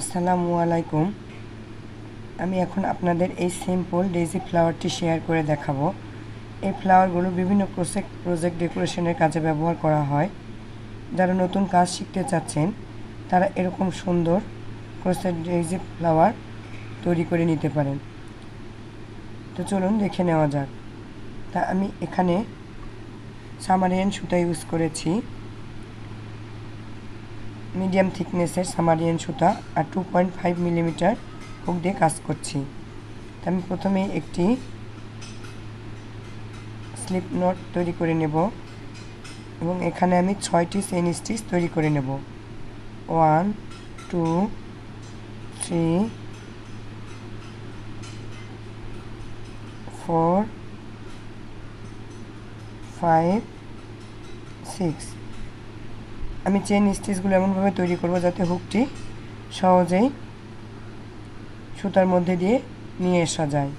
আসসালামু আলাইকুম। আমি এখন আপনাদের এই সিম্পল ডেজি ফ্লাওয়ারটি শেয়ার করে দেখাবো। এই ফ্লাওয়ারগুলো বিভিন্ন প্রজেক্ট প্রজেক্ট ডেকোরেশনের কাজে ব্যবহার করা হয়। যারা নতুন কাজ শিখতে চাচ্ছেন, তারা এরকম সুন্দর ক্রোসেট ডেজি ফ্লাওয়ার তৈরি করে নিতে পারেন। তো চলুন দেখে নেওয়া যাক। তা আমি এখানে সামারিয়ান সুতা ইউজ করেছি। মিডিয়াম থিকনেসের সামারিয়ান সুতা আর two point five millimetre hook দিয়ে কাজ করছি। আমি প্রথমে একটি স্লিপ নট তৈরি করে নেব এবং এখানে আমি ছয়টি চেইন স্টিচ তৈরি করে নেব। One two three four five six আমি চেন স্টিচগুলো এমনভাবে তৈরি করব যাতে হুকটি সহজেই সুতার মধ্যে দিয়ে নিয়ে আসা যায়।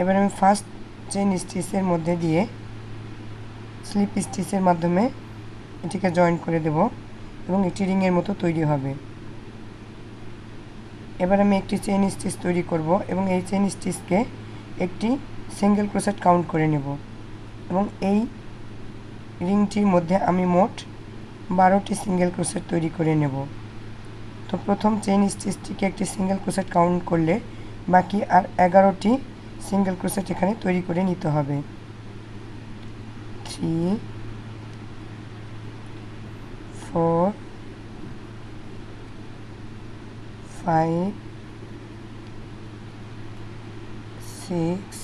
এবার আমি ফার্স্ট চেন স্টিচের মধ্যে দিয়ে স্লিপ স্টিচের মাধ্যমে এটিকে জয়েন করে দেব এবং একটি রিংয়ের মতো তৈরি হবে। এবার আমি একটি চেন স্টিচ তৈরি করব এবং এই চেন স্টিচকে একটি সিঙ্গেল ক্রোসেট কাউন্ট করে নেব এবং এই রিংটির মধ্যে আমি মোট বারোটি সিঙ্গেল ক্রোসেট তৈরি করে নেব। তো প্রথম চেইন স্টিচটিকে একটি সিঙ্গেল ক্রোসেট কাউন্ট করলে বাকি আর এগারোটি সিঙ্গেল ক্রোসেট এখানে তৈরি করে নিতে হবে। Three four five six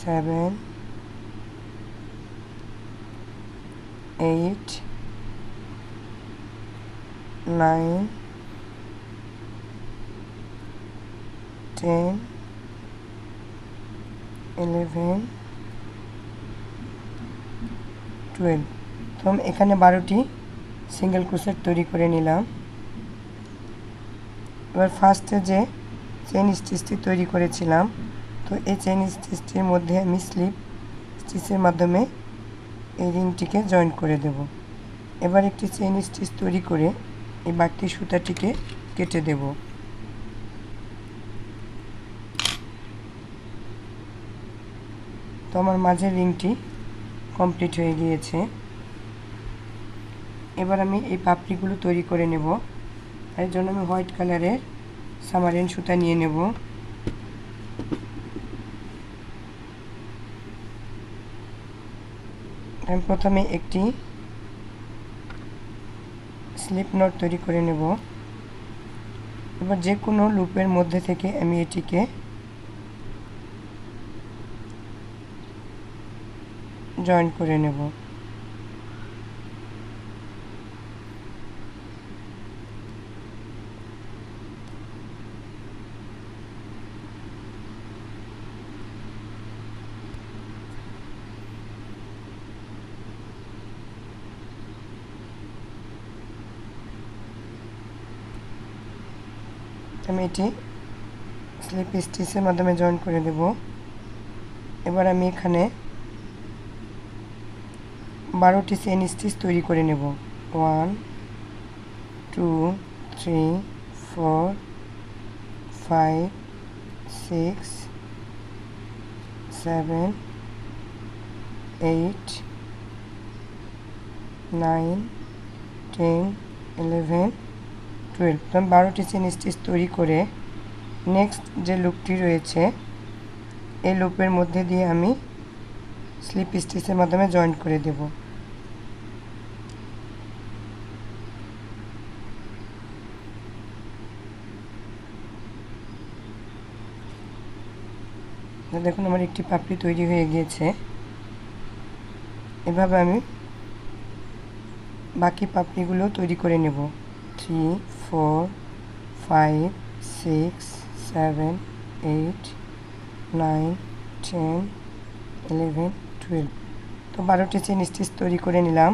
seven eight, nine, ten, eleven, twelve তো এখানে বারোটি সিঙ্গেল ক্রোসেট তৈরি করে নিলাম। এবার ফার্স্টে যে চেন স্টিচটি তৈরি করেছিলাম তো এই চেন স্টিচটির মধ্যে আমি স্লিপ স্টিচের মাধ্যমে এই রিংটিকে জয়েন করে দেব। এবার একটি চেইন স্টিচ তৈরি করে এই বাড়তি সুতাটিকে কেটে দেব। তো আমার মাঝের রিংটি কমপ্লিট হয়ে গিয়েছে। এবার আমি এই পাপড়িগুলো তৈরি করে নেব। এর জন্য আমি হোয়াইট কালারের সামারিন সুতা নিয়ে নেব। আমি প্রথমে একটি স্লিপ নট তৈরি করে নেব। এবার যে কোনো লুপের মধ্যে থেকে আমি এটিকে জয়েন করে নেব। আমি এটি স্লিপ স্টিচের মাধ্যমে জয়েন করে দেব। এবার আমি এখানে বারোটি চেন স্টিচ তৈরি করে নেব। One, two, three, four, five, six, seven, eight, nine, ten, eleven twelve তো আমি বারোটি চেন স্টিচ তৈরি করে নেক্সট যে লুপটি রয়েছে, এই লুপের মধ্যে দিয়ে আমি স্লিপ স্টিচের মাধ্যমে জয়েন করে দেব। দেখুন আমার একটি পাপড়ি তৈরি হয়ে গিয়েছে। এভাবে আমি বাকি পাপড়িগুলো তৈরি করে নেব। Three four five six seven eight nine ten eleven twelve তো বারোটি চেন স্টিচ তৈরি করে নিলাম।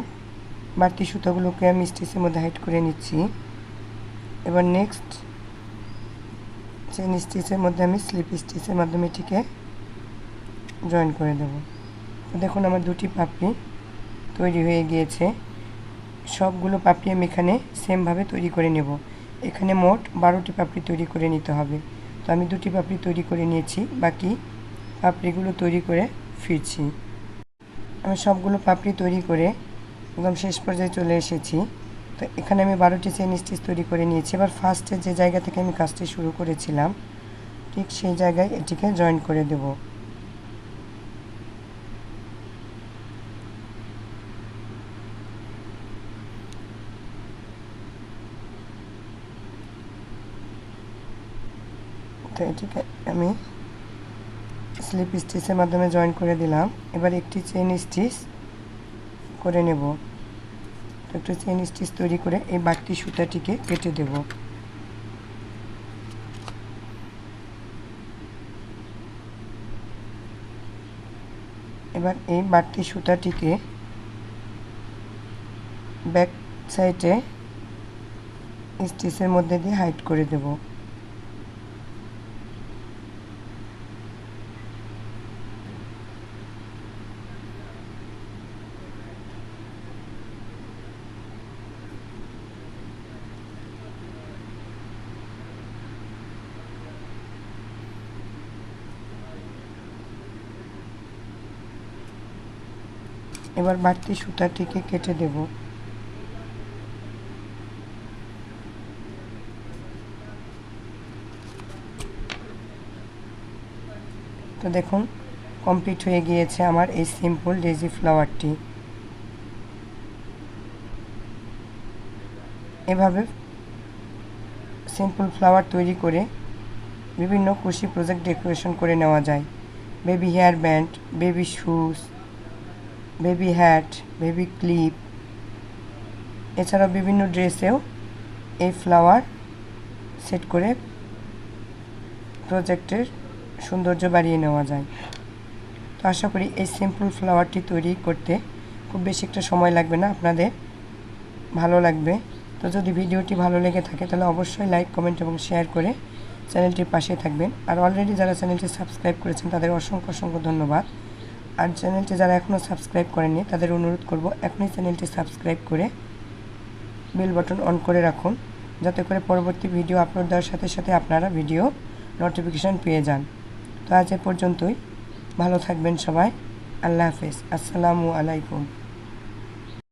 বাড়তি সুতোগুলোকে আমি স্টিচের মধ্যে হাইড করে নিচ্ছি। এবার নেক্সট চেন স্টিচের মধ্যে আমি স্লিপ স্টিচের মাধ্যমে এটিকে জয়েন করে দেব। দেখুন আমার দুটি পাপড়ি তৈরি হয়ে গিয়েছে। সবগুলো পাপড়ি আমি এখানে সেমভাবে তৈরি করে নেব। এখানে মোট বারোটি পাপড়ি তৈরি করে নিতে হবে। তো আমি দুটি পাপড়ি তৈরি করে নিয়েছি, বাকি পাপড়িগুলো তৈরি করে ফিরছি। আমি সবগুলো পাপড়ি তৈরি করে একদম শেষ পর্যায়ে চলে এসেছি। তো এখানে আমি বারোটি চেন স্টিচ তৈরি করে নিয়েছি। এবার ফার্স্টে যে জায়গা থেকে আমি কাজটি শুরু করেছিলাম, ঠিক সেই জায়গায় এটিকে জয়েন করে দেব। তো এটিকে আমি স্লিপ স্টিচের মাধ্যমে জয়েন করে দিলাম। এবার একটি চেন স্টিচ করে নেব। একটু চেন স্টিচ তৈরি করে এই বাড়তি সুতাটিকে কেটে দেব। এবার এই বাড়তি সুতাটিকে ব্যাক সাইডে স্টিচের মধ্যে দিয়ে হাইট করে দেবো। এবার বাড়তি সুতাটিকে কেটে দেব। তো দেখুন কমপ্লিট হয়ে গিয়েছে আমার এই সিম্পল ডেজি ফ্লাওয়ারটি এভাবে সিম্পল ফ্লাওয়ার তৈরি করে বিভিন্ন খুশি প্রজেক্ট ডেকোরেশন করে নেওয়া যায়। Baby hair band baby shoes baby hat baby clip এছাড়াও বিভিন্ন ড্রেসেও এই ফ্লাওয়ার সেট করে প্রজেক্টের সৌন্দর্য বাড়িয়ে নেওয়া যায়। তো আশা করি এই সিম্পল ফ্লাওয়ারটি তৈরি করতে খুব বেশি একটা সময় লাগবে না, আপনাদের ভালো লাগবে। তো যদি ভিডিওটি ভালো লেগে থাকে তাহলে অবশ্যই লাইক কমেন্ট এবং শেয়ার করে চ্যানেলটির পাশে থাকবেন। আর অলরেডি যারা চ্যানেলটি সাবস্ক্রাইব করেছেন তাদের অসংখ্য অসংখ্য ধন্যবাদ। আর চ্যানেলটি যারা এখনও সাবস্ক্রাইব করেনি তাদের অনুরোধ করব এখনই চ্যানেলটি সাবস্ক্রাইব করে বেল বাটন অন করে রাখুন, যাতে করে পরবর্তী ভিডিও আপলোড দেওয়ার সাথে সাথে আপনারা ভিডিও নোটিফিকেশান পেয়ে যান। তো আজ এ পর্যন্তই। ভালো থাকবেন সবাই। আল্লাহ হাফেজ। আসসালামু আলাইকুম।